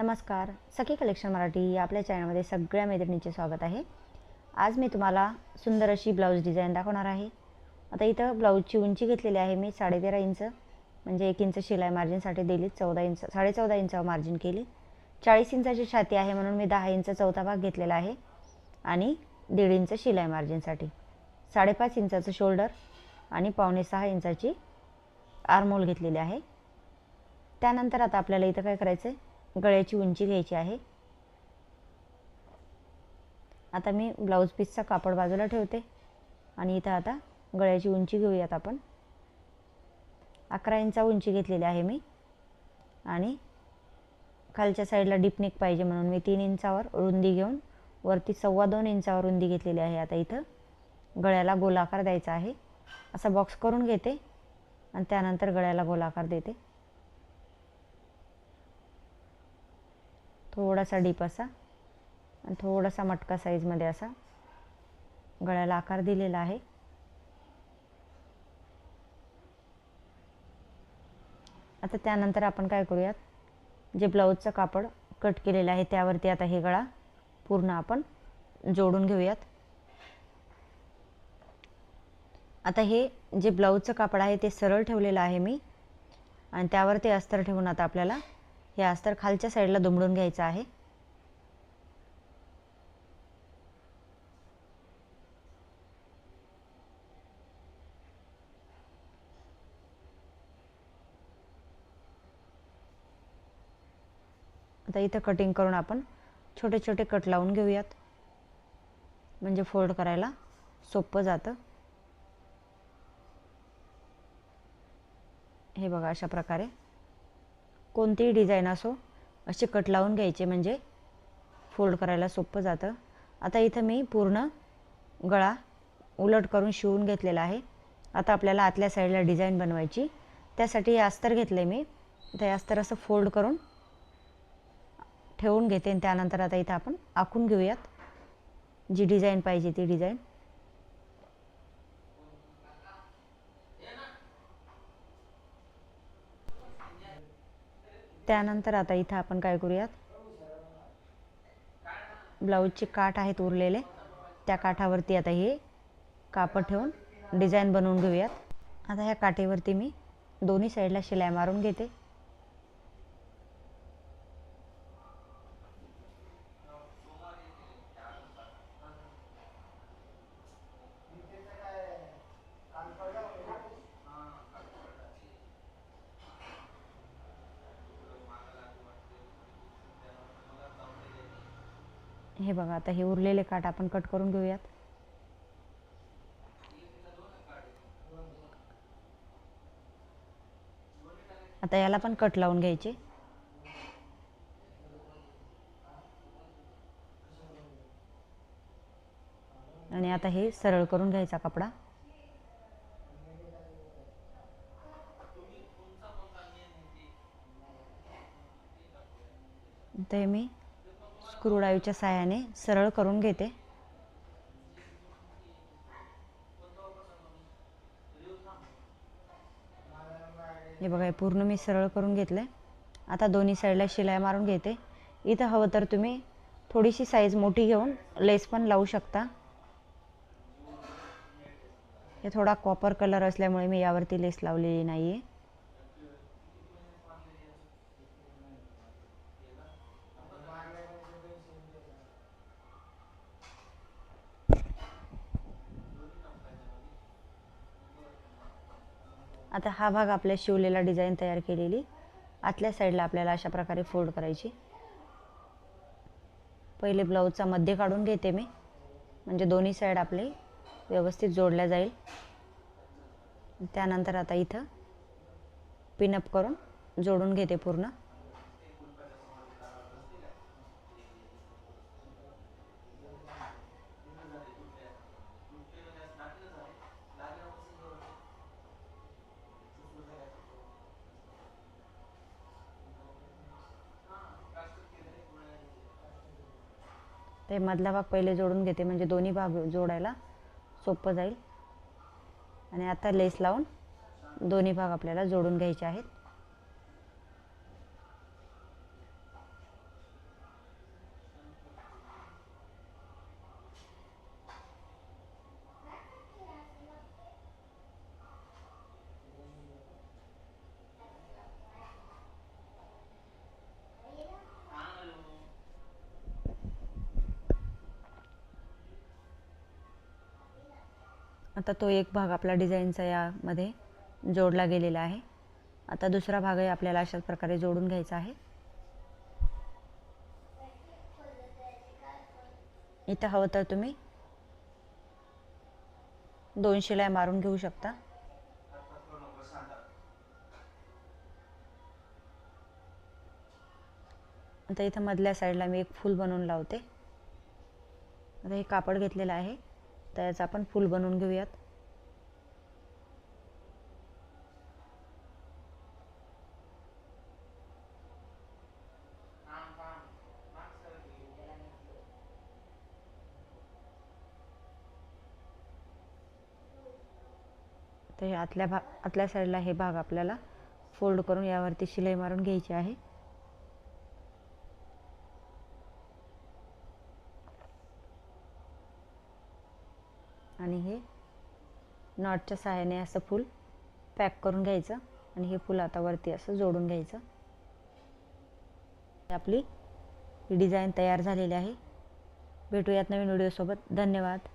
नमस्कार. सखी कलेक्शन मराठी या आपल्या चॅनलमध्ये सगळ्या मैत्रिणीचे स्वागत आहे. आज मी तुम्हाला सुंदर अशी ब्लाऊज डिझाईन दाखवणार आहे. आता इथं ब्लाऊजची उंची घेतलेली आहे मी साडेतेरा इंच म्हणजे एक इंच शिलाई मार्जिनसाठी दिली चौदा इंच साडे चौदा इंचावर मार्जिन केली. चाळीस इंचाची छाती आहे म्हणून मी दहा इंच चौथा भाग घेतलेला आहे आणि दीड इंच शिलाई मार्जिनसाठी साडेपाच इंचाचं शोल्डर आणि पावणे सहा इंचाची आरमोल घेतलेली आहे. त्यानंतर आता आपल्याला इथं काय करायचं आहे गळ्याची उंची घ्यायची आहे. आता मी ब्लाऊज पीसचा कापड बाजूला ठेवते आणि इथं आता गळ्याची उंची घेऊयात आपण. अकरा इंचा उंची घेतलेली आहे मी. आणि खालच्या साईडला डिपनिक पाहिजे म्हणून मी तीन इंचावर रुंदी घेऊन वरती सव्वा दोन इंचावर रुंदी घेतलेली आहे. आता इथं गळ्याला गोलाकार द्यायचा आहे. असा बॉक्स करून घेते आणि त्यानंतर गळ्याला गोलाकार देते. थोडासा डीप असा आणि थोडासा मटका साईजमध्ये असा. गळ्याला आकार दिलेला आहे. आता त्यानंतर आपण काय करूयात? जे ब्लाऊजचं कापड कट केलेलं आहे त्यावरती आता हे गळा पूर्ण आपण जोडून घेऊयात. आता हे जे ब्लाऊजचं कापड आहे ते सरळ ठेवलेलं आहे मी. आणि त्यावर ते अस्तर ठेवून आता आपल्याला हे अस्तर खालच्या साईडला दुमडून घ्यायचं आहे. आता इथं कटिंग करून आपण छोटे छोटे कट लावून घेऊयात. म्हणजे फोल्ड करायला सोपं जातं. हे बघा अशा प्रकारे. कोणतीही डिझाईन असो असे कट लावून घ्यायचे म्हणजे फोल्ड करायला सोपं जातं. आता इथं मी पूर्ण गळा उलट करून शिवून घेतलेला आहे. आता आपल्याला आतल्या साईडला डिझाईन बनवायची. त्यासाठी हे अस्तर घेतलं आहे मी. तर हे अस्तर असं फोल्ड करून ठेवून घेते आणि त्यानंतर आता इथं आपण आखून घेऊयात. जी डिझाईन पाहिजे ती डिझाईन. त्यानंतर आता इथं आपण काय करूयात? ब्लाऊजचे काठ आहेत उरलेले. त्या काठावरती आता हे कापड ठेवून डिझाईन बनवून घेऊयात. आता ह्या काठीवरती मी दोन्ही साईडला शिलाई मारून घेते. हे बघा आता हे उरलेले काठ आपण कट करून घेऊयात. आता याला पण कट लावून घ्यायचे. आणि आता हे सरळ करून घ्यायचा कपडा. ते मी स्क्रूड्राईव्हच्या साह्याने सरळ करून घेते. हे बघा हे पूर्ण मी सरळ करून घेतले आता दोन्ही साईडला शिलाई मारून घेते. इथं हवं तर तुम्ही थोडीशी साईज मोठी घेऊन लेस पण लावू शकता. हे थोडा कॉपर कलर असल्यामुळे मी यावरती लेस लावलेली नाही आहे आता हा भाग आपल्या शिवलेला डिझाईन तयार केलेली. आतल्या साईडला आपल्याला अशा प्रकारे फोल्ड करायची. पहिले ब्लाऊजचा मध्य काढून घेते मी. म्हणजे दोन्ही साईड आपले व्यवस्थित जोडल्या जाईल. त्यानंतर आता इथं पिनअप करून जोडून घेते पूर्ण. ते मधला भाग पहिले जोडून घेते म्हणजे दोन्ही भाग जोडायला सोपं जाईल. आणि आता लेस लावून दोन्ही भाग आपल्याला जोडून घ्यायचे आहेत. आता तो एक भाग आपला डिझाईनचा यामध्ये जोडला गेलेला आहे. आता दुसरा भागही आपल्याला अशाच प्रकारे जोडून घ्यायचा आहे. इथं हवं तर तुम्ही दोन शिलाई मारून घेऊ शकता. आता इथं मधल्या साईडला मी एक फूल बनवून लावते. आता हे कापड घेतलेलं आहे. तर याचं आपण फूल बनवून घेऊयात. तर हे आतल्या भाग आतल्या साईडला हे भाग आपल्याला फोल्ड करून यावरती शिलाई मारून घ्यायची आहे. आणि हे नॉटच्या सहाय्याने असं फूल पॅक करून घ्यायचं आणि हे फूल आता वरती असं जोडून घ्यायचं. आपली डिझाईन तयार झालेली आहे. भेटूयात नवीन व्हिडिओसोबत. धन्यवाद.